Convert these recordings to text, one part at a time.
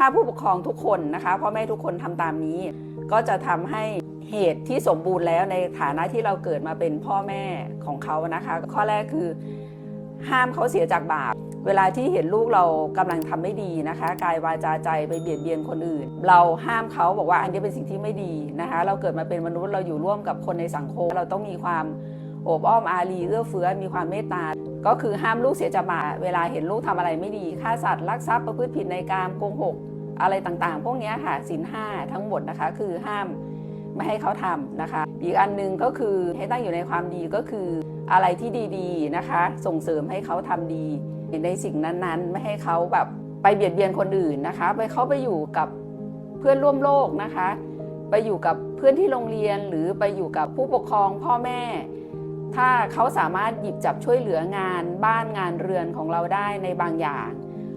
ถ้าผู้ปกครองทุกคนนะคะพ่อแม่ทุกคนทำตามนี้ ก็จะทำให้เหตุที่สมบูรณ์แล้วในฐานะที่เราเกิดมาเป็นพ่อแม่ของเขานะคะ ข้อแรกคือห้ามเขาเสียจากบาป เวลาที่เห็นลูกเรากำลังทำไม่ดีนะคะ กายวาจาใจไปเบียดเบียนคนอื่น เราห้ามเขาบอกว่าอันนี้เป็นสิ่งที่ไม่ดีนะคะ เราเกิดมาเป็นมนุษย์เราอยู่ร่วมกับคนในสังคม เราต้องมีความ อบอ้อมอารีเอื้อเฟื้อมีความเมตตา ก็คือห้ามลูกเสียจากบาเวลาเห็นลูกทำอะไรไม่ดีฆ่าสัตว์ลักทรัพย์ประพฤติผิดในกามโกงหกอะไรต่างๆ พวกนี้ค่ะสินห้าทั้งหมดนะคะ คือห้ามไม่ให้เขาทำนะคะ อีกอันหนึงก็คือให้ตั้งอยู่ในความดีก็คืออะไรที่ดีๆนะคะ ส่งเสริมให้เขาทำดีในสิ่งนั้นๆ ไม่ให้เขาแบบไปเบียดเบียนคนอื่นนะคะ ไปเขาไปอยู่กับเพื่อนร่วมโลกนะคะ ไปอยู่กับเพื่อนที่โรงเรียนหรือไปอยู่กับผู้ปกครองพ่อแม่ ถ้าเขาสามารถหยิบจับช่วยเหลืองานบ้านงานเรือนของเราได้ในบางอย่าง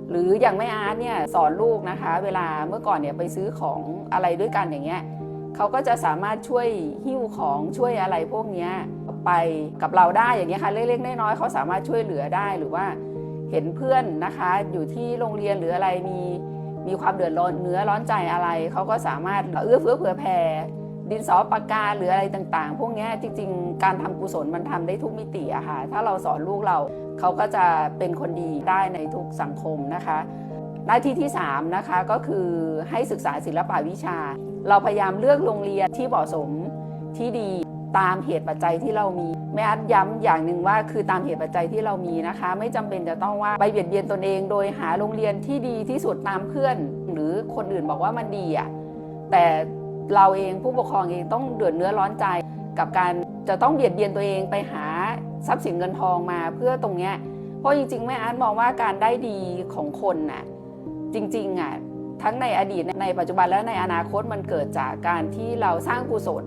หรืออย่างแม่อาร์ตเนี่ยสอนลูกนะคะ เวลาเมื่อก่อนเนี่ยไปซื้อของอะไรด้วยกันอย่างเงี้ยเขาก็จะสามารถช่วยหิ้วของช่วยอะไรพวกเนี้ยไปกับเราได้อย่างเงี้ยค่ะเล็กๆน้อยๆเขาสามารถช่วยเหลือได้หรือว่าเห็นเพื่อนนะคะ อยู่ที่โรงเรียนหรืออะไรมีมีความเดือดร้อนเนื้อร้อนใจอะไรเขาก็สามารถเอื้อเฟื้อเผื่อแผ่ ดินสอปากกาหรืออะไรต่างๆ พวกนี้จริง ๆ การทำกุศลมันทำได้ทุกมิติอะค่ะ ถ้าเราสอนลูกเราเขาก็จะเป็นคนดีได้ในทุกสังคมนะคะ หน้าที่ที่3นะคะก็คือให้ศึกษาศิลปะวิชา เราพยายามเลือกโรงเรียนที่เหมาะสมที่ดีตามเหตุปัจจัยที่เรามีแม่อัดย้ำอย่างหนึ่งว่าคือตามเหตุปัจจัยที่เรามีนะคะ ไม่จำเป็นจะต้องว่าไปเบียดเบียนตนเองโดยหาโรงเรียนที่ดีที่สุดตามเพื่อน หรือคนอื่นบอกว่ามันดีอะแต่ เราเองผู้ปกครองเองต้องเดือดเนื้อร้อนใจ กับการจะต้องเบียดเบียนตัวเองไปหาทรัพย์สินเงินทองมาเพื่อตรงเนี้ยเพราะจริงๆแม่อาร์ตมองว่าการได้ดีของคนน่ะจริงๆอะทั้งในอดีตในปัจจุบันและในอนาคตมันเกิดจากการที่เราสร้างกุศล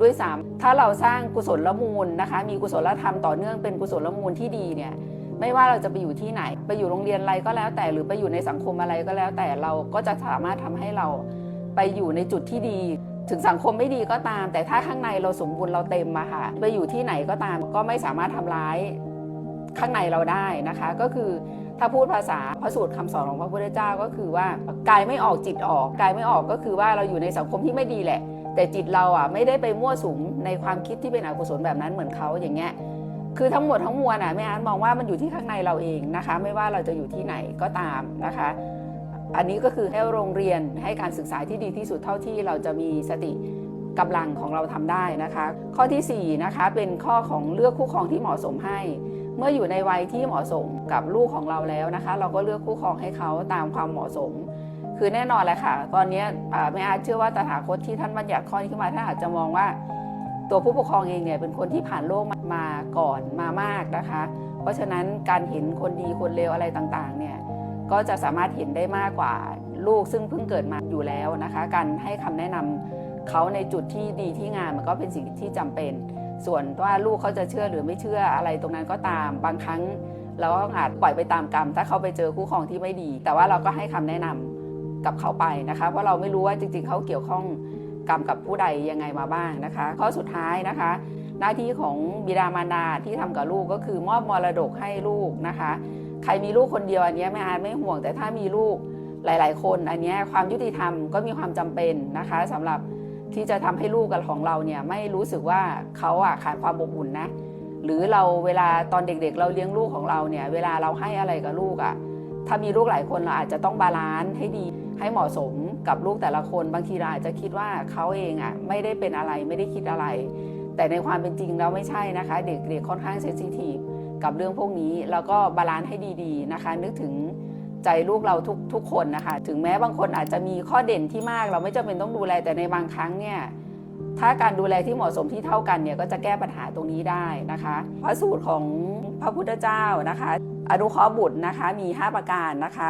ด้วยซ้ำถ้าเราสร้างกุศลละมูลนะคะ มีกุศลธรรมต่อเนื่องเป็นกุศลละมูลที่ดีเนี่ยไม่ว่าเราจะไปอยู่ที่ไหน ไปอยู่โรงเรียนอะไรก็แล้วแต่หรือไปอยู่ในสังคมอะไรก็แล้วแต่เราก็จะสามารถทำให้เรา ไปอยู่ในจุดที่ดี ถึงสังคมไม่ดีก็ตาม แต่ถ้าข้างในเราสมบูรณ์เราเต็มมาค่ะไปอยู่ที่ไหนก็ตามก็ไม่สามารถทำร้ายข้างในเราได้นะคะ ก็คือถ้าพูดภาษาพระสูตรคำสอนของพระพุทธเจ้าก็คือว่ากายไม่ออกจิตออกกายไม่ออกก็คือว่าเราอยู่ในสังคมที่ไม่ดีแหละ แต่จิตเราอะไม่ได้ไปมั่วสุมในความคิดที่เป็นอกุศลแบบนั้นเหมือนเขาอย่างเงี้ยคือทั้งหมดทั้งมวลอะแม่อาร์ตมองว่ามันอยู่ที่ข้างในเราเองนะคะ ไม่ว่าเราจะอยู่ที่ไหนก็ตามนะคะ อันนี้ก็คือให้โรงเรียนให้การศึกษาที่ดีที่สุดเท่าที่เราจะมีสติกำลังของเราทำได้นะคะ ข้อที่4นะคะเป็นข้อของเลือกคู่ครองที่เหมาะสมให้ เมื่ออยู่ในวัยที่เหมาะสมกับลูกของเราแล้วนะคะ เราก็เลือกคู่ครองให้เขาตามความเหมาะสม คือแน่นอนแหละค่ะ ตอนนี้แม่อาร์ตเชื่อว่าตถาคตที่ท่านบัญญัติข้อนี้ขึ้นมาท่านอาจจะมองว่า ตัวผู้ปกครองเองเนี่ยเป็นคนที่ผ่านโลกมาก่อนมามากนะคะ เพราะฉะนั้นการเห็นคนดีคนเลวอะไรต่างๆเนี่ย ก็จะสามารถเห็นได้มากกว่าลูกซึ่งเพิ่งเกิดมาอยู่แล้วนะคะ การให้คำแนะนำเขาในจุดที่ดีที่งามมันก็เป็นสิ่งที่จำเป็น ส่วนว่าลูกเขาจะเชื่อหรือไม่เชื่ออะไรตรงนั้นก็ตามบางครั้ง เราก็อาจปล่อยไปตามกรรม ถ้าเขาไปเจอคู่ครองที่ไม่ดี แต่ว่าเราก็ให้คำแนะนำกับเขาไปนะคะ เพราะเราไม่รู้ว่าจริง ๆ เขาเกี่ยวข้องกรรมกับผู้ใดยังไงมาบ้างนะคะข้อสุดท้ายนะคะ หน้าที่ของบิดามารดาที่ทำกับลูกก็คือมอบมรดกให้ลูกนะคะ ใครมีลูกคนเดียวอันนี้ยแม่อาร์ไม่ห่วง แต่ถ้ามีลูกหลาย ๆ คนอันนี้ความยุติธรรมก็มีความจำเป็นนะคะสำหรับที่จะทำให้ลูกกับของเราเนี่ยไม่รู้สึกว่าเขาอะขาดความอบอุ่นนะหรือเราเวลาตอนเด็กๆเราเลี้ยงลูกของเราเนี่ยเวลาเราให้อะไรกับลูกอะถ้ามีลูกหลายคนเราอาจจะต้องบาลานซ์ให้ดีให้เหมาะสมกับลูกแต่ละคนบางทีเราอาจจะคิดว่าเขาเองอะไม่ได้เป็นอะไรไม่ได้คิดอะไร แต่ในความเป็นจริงแล้วไม่ใช่นะคะ เด็กๆค่อนข้างเซนซิทีฟ กับเรื่องพวกนี้ แล้วก็บาลานซ์ให้ดีๆนะคะ นึกถึงใจลูกเราทุกทุกคนนะคะ ถึงแม้บางคนอาจจะมีข้อเด่นที่มาก เราไม่จำเป็นต้องดูแลแต่ในบางครั้งเนี่ยถ้าการดูแลที่เหมาะสมที่เท่ากันเนี่ยก็จะแก้ปัญหาตรงนี้ได้นะคะ พระสูตรของพระพุทธเจ้านะคะ อนุเคราะห์บุตรนะคะมี 5 ประการนะคะ